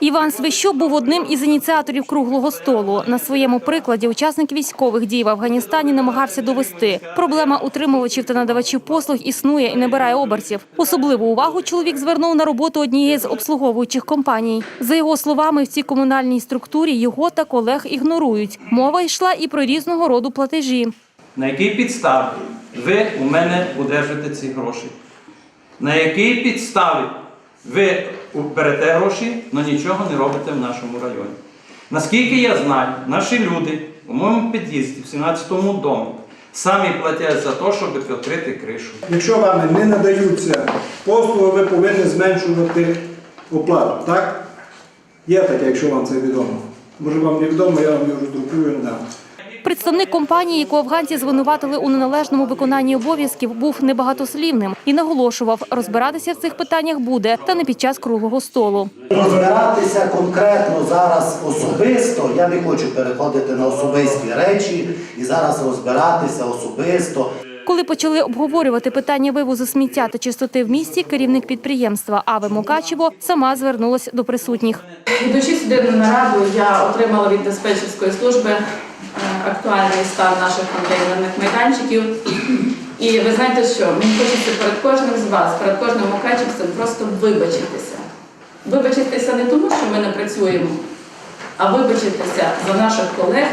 Іван Свищук був одним із ініціаторів круглого столу. На своєму прикладі учасник військових дій в Афганістані намагався довести. Проблема утримувачів та надавачів послуг існує і набирає обертів. Особливу увагу чоловік звернув на роботу однієї з обслуговуючих компаній. За його словами, в цій комунальній структурі його та колег ігнорують. Мова йшла і про різного роду платежі. на якій підставі ви у мене одержите ці гроші? На якій підставі ви берете гроші, але нічого не робите в нашому районі? Наскільки я знаю, наші люди у моєму під'їзді, в 17-му домі, самі платять за те, щоб відкрити кришу. Якщо вам не надаються послуги, ви повинні зменшувати оплату, так? Є таке, якщо вам це відомо. Може вам не відомо, я вам його роздрукую і дам. Представник компанії, яку афганці звинуватили у неналежному виконанні обов'язків, був небагатослівним і наголошував, розбиратися в цих питаннях буде, та не під час круглого столу. Розбиратися конкретно зараз особисто, я не хочу переходити на особисті речі і зараз розбиратися особисто. Коли почали обговорювати питання вивозу сміття та чистоти в місті, керівник підприємства Аве Мукачево сама звернулася до присутніх. Ідучи сюди на нараду, я отримала від диспетчерської служби актуальний стан наших контейнерних майданчиків. І ви знаєте що? Мені хочеться перед кожним з вас, перед кожним мукачівцем просто вибачитися. Вибачитися не тому, що ми не працюємо, а вибачитися за наших колег,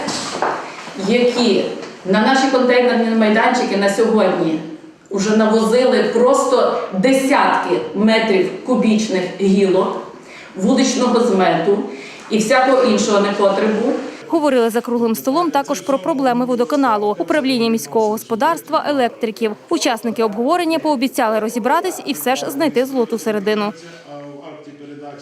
які на наші контейнерні майданчики на сьогодні вже навозили просто десятки метрів кубічних гілок, вуличного змету і всякого іншого непотребу. Говорили за круглим столом також про проблеми водоканалу, управління міського господарства, електриків. Учасники обговорення пообіцяли розібратись і все ж знайти золоту середину.